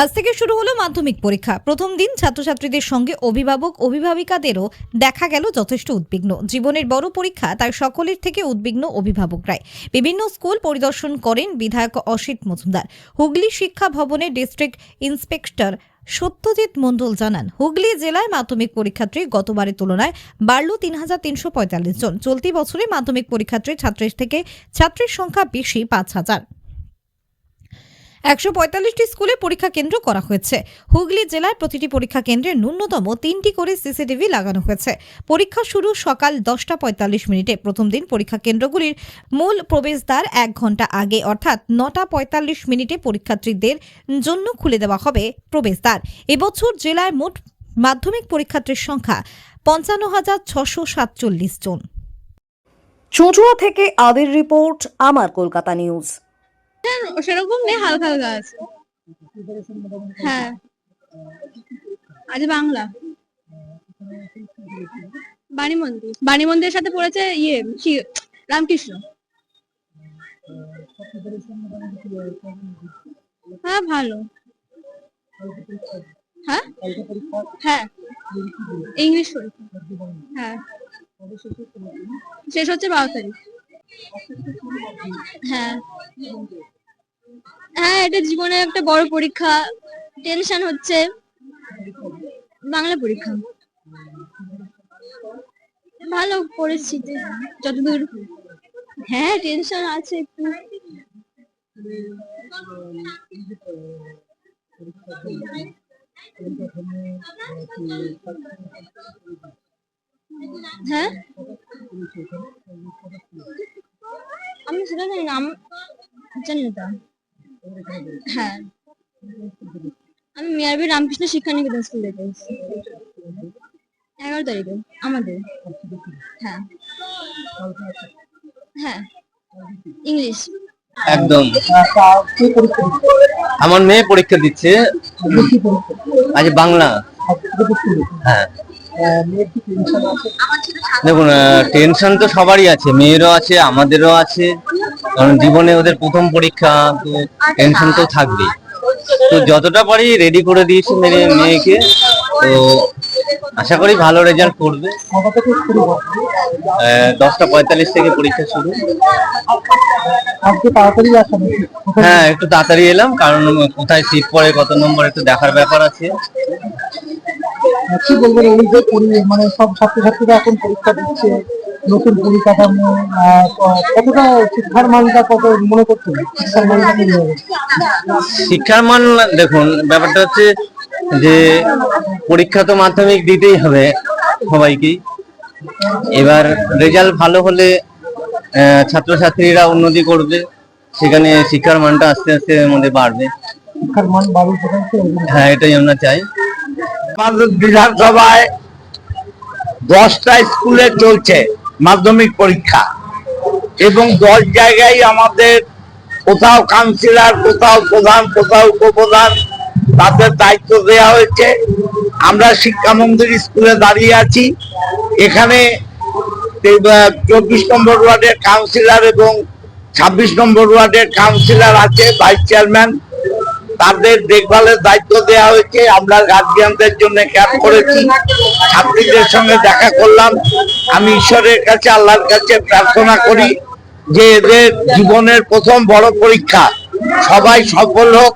আজ থেকে শুরু হলো মাধ্যমিক পরীক্ষা। প্রথম দিন ছাত্রছাত্রীদের সঙ্গে অভিভাবক, অভিভাবিকাদেরও দেখা গেল যথেষ্ট উদ্বিগ্ন। জীবনের বড় পরীক্ষা তাই সকলের থেকে উদ্বিগ্ন অভিভাবকরাই। বিভিন্ন স্কুল পরিদর্শন করেন বিধায়ক অসিত মজুমদার। হুগলি শিক্ষা ভবনের ডিস্ট্রিক্ট ইন্সপেক্টর সত্যজিৎ মণ্ডল জানান, হুগলি জেলায় মাধ্যমিক পরীক্ষার্থী গতবারের তুলনায় বাড়ল তিন হাজার তিনশো পঁয়তাল্লিশ জন। চলতি বছরে মাধ্যমিক পরীক্ষার্থী ছাত্রের থেকে ছাত্রের সংখ্যা বেশি পাঁচ হাজার। একশো পঁয়তাল্লিশটি স্কুলে পরীক্ষা কেন্দ্র করা হয়েছে। হুগলি জেলার প্রতিটি পরীক্ষা কেন্দ্রে ন্যূনতম তিনটি করে সিসিটিভি লাগানো হয়েছে। পরীক্ষা শুরু সকাল দশটা পঁয়তাল্লিশ মিনিটে। প্রথম দিন পরীক্ষা কেন্দ্রগুলির মূল প্রবেশদ্বার এক ঘণ্টা আগে, অর্থাৎ নটা পঁয়তাল্লিশ মিনিটে পরীক্ষার্থীদের জন্য খুলে দেওয়া হবে প্রবেশদ্বার। এবছর জেলায় মোট মাধ্যমিক পরীক্ষার্থীর সংখ্যা পঞ্চান্ন হাজার ছশো সাতচল্লিশ জন। চুঁচুড়া থেকে আবির রিপোর্ট, আমার কলকাতা নিউজ। সেরকম নেই, হালকা হালকা আছে। হ্যাঁ। আজ বাংলা। বাণী মন্দির। বাণী মন্দিরের সাথে পড়েছে ইয়ে রামকৃষ্ণ। হ্যাঁ ভালো। হ্যাঁ? হ্যাঁ। ইংলিশ পরীক্ষা হ্যাঁ। শেষ হচ্ছে বারো তারিখ। হ্যাঁ। হ্যাঁ এটা জীবনের একটা বড় পরীক্ষা। টেনশন হচ্ছে। বাংলা পরীক্ষা। ভালো পরিস্থিতি যতদূর হ্যাঁ টেনশন আছে একটু। হ্যাঁ? আমি সেটা জানি না জানি না হ্যাঁ। আমি মিয়ারবি রামকৃষ্ণ শিক্ষা নিকেতন স্কুল থেকে এগারো তারিখে, আমাদের। হ্যাঁ। হ্যাঁ। ইংলিশ। একদম। আমার মেয়ে পরীক্ষা দিচ্ছে। আজ বাংলা। হ্যাঁ। দেখুন টেনশন তো সবারই আছে, মেয়েরও আছে, আমাদেরও আছে। কারণ জীবনে ওদের প্রথম পরীক্ষা, তো টেনশন তো থাকবেই। তো যতটা পারি রেডি করে দিয়েছি মেয়ে, মেয়েকে। তো আশা করি ভালো রেজাল্ট করবে। দশটা পঁয়তাল্লিশ থেকে পরীক্ষা শুরু? হ্যাঁ একটু তাড়াতাড়ি এলাম, কারণ কোথায় সিট পড়ে, কত নম্বর, একটু দেখার ব্যাপার আছে। কি বলবেন এই যে মানে সব ছাত্রছাত্রীরা এখন পরীক্ষা দিচ্ছে নতুন পরিকাঠামো কতটা শিক্ষার মানটা কত মনে করছেন? শিক্ষার মানটা কি শিক্ষার মান দেখুন ব্যাপারটা হচ্ছে যে পরীক্ষা তো মাধ্যমিক দিতেই হবে সবাইকেই। এবার রেজাল্ট ভালো হলে ছাত্রছাত্রীরা উন্নতি করবে সেখানে শিক্ষার মানটা আস্তে আস্তে আমাদের বাড়বে। শিক্ষার মান। হ্যাঁ এটাই আমরা চাই। আমাদের বিধানসভায় দশটা স্কুলে চলছে মাধ্যমিক পরীক্ষা। এবং দশ জায়গায় আমাদের কোথাও কাউন্সিলর, কোথাও প্রধান, কোথাও উপপ্রধান তাদের দায়িত্ব দেওয়া হয়েছে। আমরা শিক্ষা মন্দির স্কুলে দাঁড়িয়ে আছি। এখানে চব্বিশ নম্বর ওয়ার্ডের কাউন্সিলর এবং ছাব্বিশ নম্বর ওয়ার্ডের কাউন্সিলর আছে, ভাইস চেয়ারম্যান। তাদের দেখভালের দায়িত্ব দেওয়া হয়েছে। আমরা গার্জিয়ানদের জন্য ক্যাম্প করেছি। ছাত্রীদের সঙ্গে দেখা করলাম। আমি ঈশ্বরের কাছে আল্লাহর কাছে প্রার্থনা করি যে এদের জীবনের প্রথম বড় পরীক্ষা সবাই সফল হোক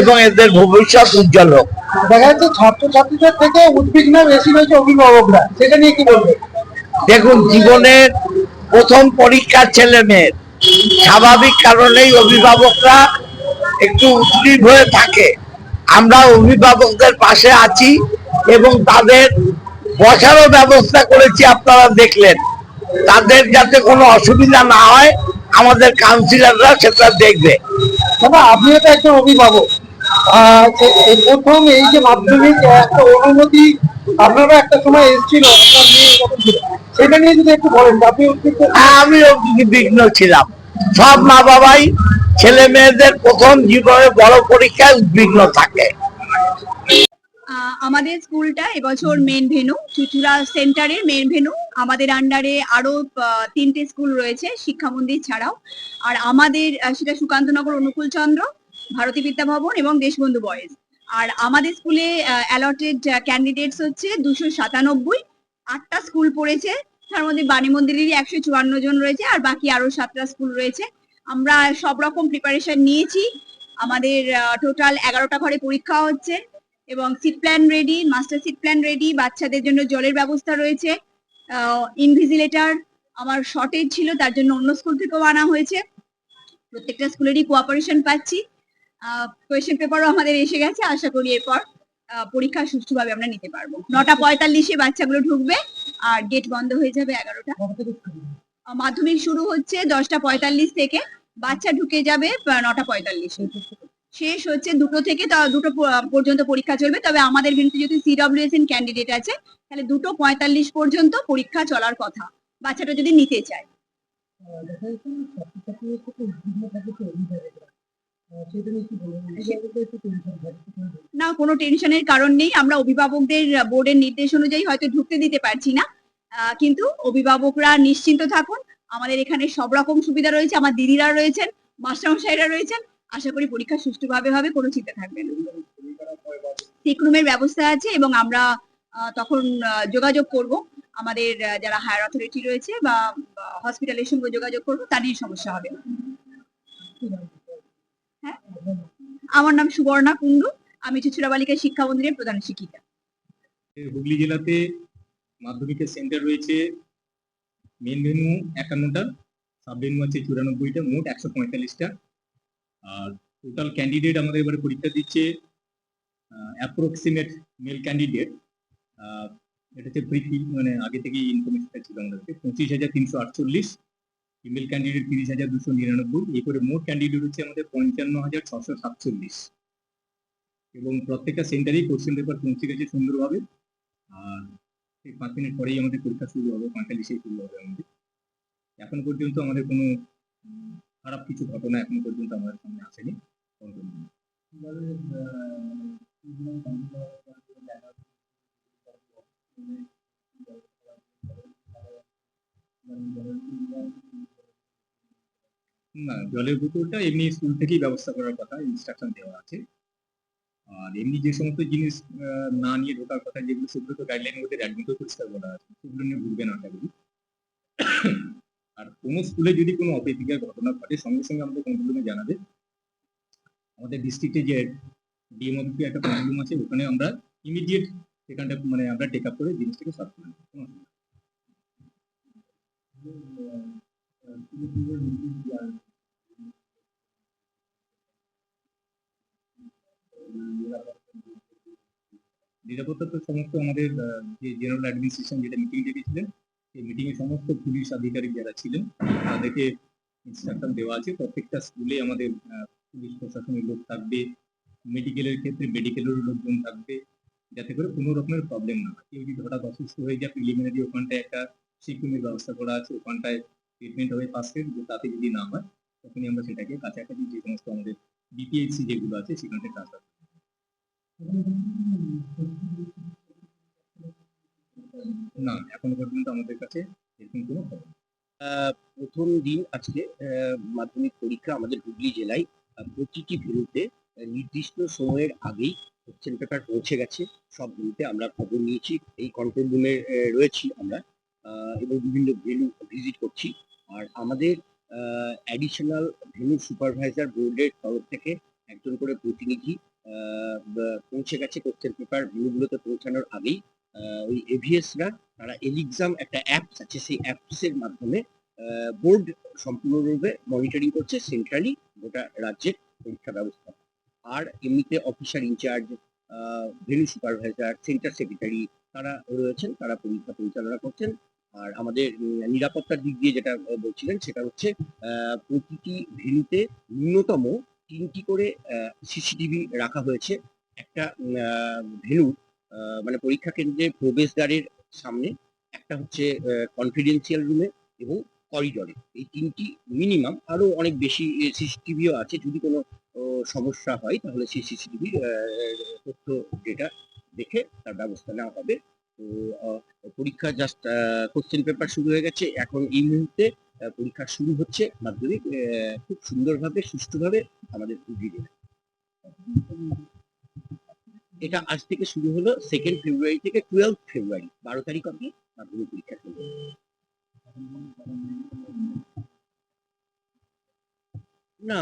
এবং এদের ভবিষ্যৎ উজ্জ্বল হোক। দেখা যাচ্ছে ছাত্রছাত্রীদের থেকে উদ্বিগ্ন বেশি হয়েছে অভিভাবকরা। সেটা নিয়ে কি বলবেন? দেখুন জীবনের প্রথম পরীক্ষা ছেলে মেয়ের। স্বাভাবিক কারণেই অভিভাবকরা একটু উদ্গ্রীব হয়ে থাকে। আমরা অভিভাবকদের পাশে আছি এবং তাদের বসারও ব্যবস্থা করেছি আপনারা দেখলেন। তাদের যাতে কোনো অসুবিধা না হয় আমাদের কাউন্সিলররা সেটা দেখবে। দাদা আপনিও তো একজন অভিভাবক। প্রথম এই যে মাধ্যমিক একটা অনুমতি আপনারও একটা সময় এসেছিল আপনার সেটা নিয়ে যদি একটু বলেন আপনি উদ্বিগ্ন হ্যাঁ, আমিও বিঘ্ন ছিলাম। সব মা বাবাই ছেলে মেয়েদের প্রথম জীবনে বড় পরীক্ষায় উদ্বিগ্ন থাকে। আমাদের স্কুলটা এবছর মেন ভেনু চুচুড়া সেন্টারের মেন ভেনু আমাদের আন্ডারে আরও তিনটে স্কুল রয়েছে, শিক্ষা মন্দির ছাড়াও। আর আমাদের সেটা সুকান্তনগর অনুকূল চন্দ্র ভারতী বিদ্যা ভবন এবং দেশবন্ধু বয়েজ আর আমাদের স্কুলে অ্যালটেড ক্যান্ডিডেটস হচ্ছে দুশো সাতানব্বই। আটটা স্কুল পড়েছে, তার মধ্যে বাণী মন্দিরেরই একশো চুয়ান্ন জন রয়েছে, আর বাকি আরও সাতটা স্কুল রয়েছে। আমরা সব রকম প্রিপারেশন নিয়েছি। আমাদের টোটাল এগারোটা ঘরে পরীক্ষা হচ্ছে এবং seat plan ready master seat plan ready বাচ্চাদের জন্য জলের ব্যবস্থা রয়েছে ইনভিজিলেটর আমার শর্টেজ ছিল, তার জন্য অন্য স্কুল থেকেও আনা হয়েছে। প্রত্যেকটা স্কুলেরই কোঅপারেশন পাচ্ছি। কোয়েশ্চেন পেপারও আমাদের এসে গেছে, আশা করি এরপর পরীক্ষা সুষ্ঠুভাবে আমরা নিতে পারব। নটা পঁয়তাল্লিশে বাচ্চাগুলো ঢুকবে, আর গেট বন্ধ হয়ে যাবে এগারোটা। মাধ্যমিক শুরু হচ্ছে দশটা পঁয়তাল্লিশ থেকে। বাচ্চা ঢুকে যাবে নটা পঁয়তাল্লিশে। শেষ হচ্ছে দুটো থেকে দুটো পর্যন্ত পরীক্ষা চলবে। তবে আমাদের কিন্তু যদি সিডব্লিউএসএন ক্যান্ডিডেট আছে, তাহলে দুটো পঁয়তাল্লিশ পর্যন্ত পরীক্ষা চলার কথা, বাচ্চাটা যদি নিতে চায়। না, কোনো টেনশনের কারণ নেই। আমরা অভিভাবকদের বোর্ডের নির্দেশ অনুযায়ী হয়তো ঢুকতে দিতে পারছি না। কিন্তু অভিভাবকরা নিশ্চিন্ত থাকুন, আমাদের এখানে সব রকম সুবিধা রয়েছে, আমার দিদিরা রয়েছেন, মাস্টারমশাইরা রয়েছেন, আশা করি পরীক্ষা সুষ্ঠুভাবে হবে, কোনো চিন্তা থাকবে না। চেক রুমের ব্যবস্থা আছে এবং আমরা তখন যোগাযোগ করব। আমাদের যারা হায়ার অথরিটি রয়েছে বা হসপিটালের সঙ্গে যোগাযোগ করব তা নিয়ে সমস্যা হবে হ্যাঁ? আমার নাম সুবর্ণা কুন্ডু আমি চুচুড়া বালিকা শিক্ষা মন্দিরের প্রধান শিক্ষিকা। হুগলি জেলাতে মাধ্যমিকের সেন্টার রয়েছে মেন ভেনু একান্নটা সাব ভেনু আছে চুরানব্বইটা, মোট একশো পঁয়তাল্লিশটা। আর টোটাল ক্যান্ডিডেট আমাদের এবারে পরীক্ষা দিচ্ছে অ্যাপ্রক্সিমেট মেল ক্যান্ডিডেট এটা হচ্ছে পৃথি মানে আগে থেকেই ইনফরমেশনটা ছিল আমাদের কাছে পঁচিশ হাজার তিনশো আটচল্লিশ ফিমেল ক্যান্ডিডেট তিরিশ হাজার দুশো নিরানব্বই এ করে মোট ক্যান্ডিডেট হচ্ছে আমাদের পঞ্চান্ন হাজার ছশো সাতচল্লিশ। এবং প্রত্যেকটা সেন্টারেই কোশ্চেন পেপার পৌঁছে গেছে সুন্দরভাবে। আর পাঁচ মিনিট পরেই আমাদের পরীক্ষা শুরু হবে পঁয়তাল্লিশেই শুরু হবে আমাদের। এখন পর্যন্ত আমাদের কোনো খারাপ কিছু ঘটনা এখন পর্যন্ত আমাদের সামনে আসেনি। না, জলের বোতলটা এমনি স্কুল থেকেই ব্যবস্থা করার কথা ইনস্ট্রাকশন দেওয়া আছে। আর এমনি যে সমস্ত জিনিস না নিয়ে ঢোকার কথা যেগুলো, সেগুলো তো গাইডলাইনের মধ্যে অ্যাডমিটও পরিষ্কার বলা আছে। সেগুলো নিয়ে ঘুরবে না আশা করি আর কোনো স্কুলে যদি কোনো অপ্রীতিকর ঘটনা ঘটে, সঙ্গে সঙ্গে আমাদের কন্ট্রোল রুমে জানাবে। আমাদের ডিস্ট্রিক্টে যে ডিএম অফিসে একটা কন্ট্রোল রুম আছে, ওখানে আমরা ইমিডিয়েট সেখানটা মানে আমরা টেক আপ করে জিনিসটাকে সলভ করে নেব। কোনো অসুবিধা নিরাপত্তা তো সমস্ত আমাদের যে জেনারেল অ্যাডমিনিস্ট্রেশন যেটা মিটিং ডেকেছিলেন সেই মিটিং এ সমস্ত পুলিশ আধিকারিক যারা ছিলেন, তাদেরকে ইনস্ট্রাকশন দেওয়া আছে। প্রত্যেকটা স্কুলে আমাদের পুলিশ প্রশাসনের লোক থাকবে মেডিকেলের ক্ষেত্রে মেডিকেলেরও লোকজন থাকবে, যাতে করে কোনো রকমের প্রবলেম না হয়। কেউ যদি হঠাৎ অসুস্থ হয়ে যায় প্রিলিমিনারি ওখানটায় একটা সিকিউরিটির ব্যবস্থা করা আছে, ওখানটায় ট্রিটমেন্ট হবে ফার্স্ট এড তাতে যদি না হয়, তখনই আমরা সেটাকে কাছাকাছি যে সমস্ত আমাদের বিপিএইচসি যেগুলো আছে, সেখান থেকে ট্রান্সফার না, এখনও পর্যন্ত আমাদের কাছে এরকম কোনো খবর প্রথম দিন আজকে মাধ্যমিক পরীক্ষা আমাদের হুগলি জেলায় প্রতিটি ভেনুতে নির্দিষ্ট সময়ের আগেই কোশ্চেন পেপার পৌঁছে গেছে। সব ভেনুতে আমরা খবর নিয়েছি, এই কন্ট্রোল রুমে রয়েছি আমরা এবং বিভিন্ন ভেনু ভিজিট করছি। আর আমাদের অ্যাডিশনাল ভেনু সুপারভাইজার বোর্ডের তরফ থেকে একজন করে প্রতিনিধি পৌঁছে গেছে কোশ্চেন পেপার ভেনুগুলোতে পৌঁছানোর আগেই ওই এভিএসরা তারা এলিক্সাম একটা অ্যাপস আছে, সেই অ্যাপসের মাধ্যমে বোর্ড সম্পূর্ণরূপে মনিটরিং করছে সেন্ট্রালি গোটা রাজ্যের পরীক্ষা ব্যবস্থা। আর এমনিতে officer in charge venue supervisor centre secretary তারা রয়েছেন, তারা পরীক্ষা পরিচালনা করছেন। আর আমাদের নিরাপত্তার দিক দিয়ে যেটা বলছিলেন, সেটা হচ্ছে প্রতিটি ভেন্যুতে ন্যূনতম তিনটি করে সিসিটিভি রাখা হয়েছে। একটা ভেনু মানে পরীক্ষা কেন্দ্রের প্রবেশদ্বারের সামনে, একটা হচ্ছে কনফিডেন্সিয়াল রুমে এবং করিডরে এই তিনটি মিনিমাম আরও অনেক বেশি সিসিটিভিও আছে। যদি কোনো সমস্যা হয়, তাহলে সেই সিসিটিভি তথ্য ডেটা দেখে তার ব্যবস্থা নেওয়া হবে। তো পরীক্ষা জাস্ট কোশ্চেন পেপার শুরু হয়ে গেছে। এখন এই মুহূর্তে পরীক্ষা শুরু হচ্ছে মাধ্যমিক খুব সুন্দরভাবে, সুষ্ঠুভাবে আমাদের জেলায় এটা আজ থেকে শুরু হলো সেকেন্ড ফেব্রুয়ারি থেকে টুয়েলভ ফেব্রুয়ারি বারো তারিখ অব্দি মাধ্যমিক পরীক্ষা চলবে। না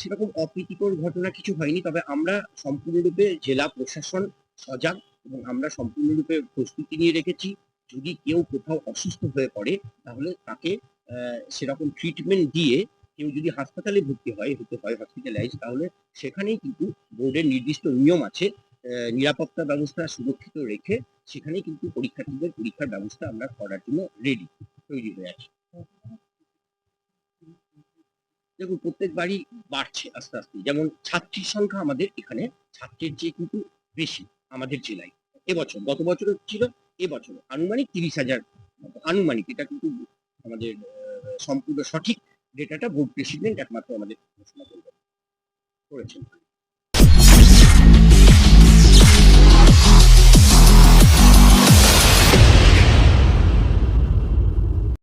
সেরকম অপ্রীতিকর ঘটনা কিছু হয়নি, তবে আমরা সম্পূর্ণরূপে জেলা প্রশাসন সজাগ এবং আমরা সম্পূর্ণরূপে প্রস্তুতি নিয়ে রেখেছি। যদি কেউ কোথাও অসুস্থ হয়ে পড়ে, তাহলে তাকে সেরকম ট্রিটমেন্ট দিয়ে কেউ যদি হাসপাতালে ভর্তি হয়, হতে হয় হসপিটালাইজ তাহলে সেখানেই কিন্তু বোর্ডের নির্দিষ্ট নিয়ম আছে। নিরাপত্তা ব্যবস্থা সুরক্ষিত রেখে সেখানেই কিন্তু পরীক্ষার্থীদের পরীক্ষার ব্যবস্থা আমরা করার জন্য রেডি তৈরি হয়ে আছি। দেখুন প্রত্যেক বাড়ি বাড়ছে আস্তে আস্তে। যেমন ছাত্রীর সংখ্যা আমাদের এখানে, ছাত্রের চেয়ে কিন্তু বেশি আমাদের জেলায়। এবছর, গত বছর ছিল এবছর আনুমানিক তিরিশ হাজার, আনুমানিক, এটা কিন্তু আমাদের সম্পূর্ণ সঠিক ডেটাটা বোর্ড প্রেসিডেন্ট একমাত্র আমাদের ঘোষণা করবেন করেছেন।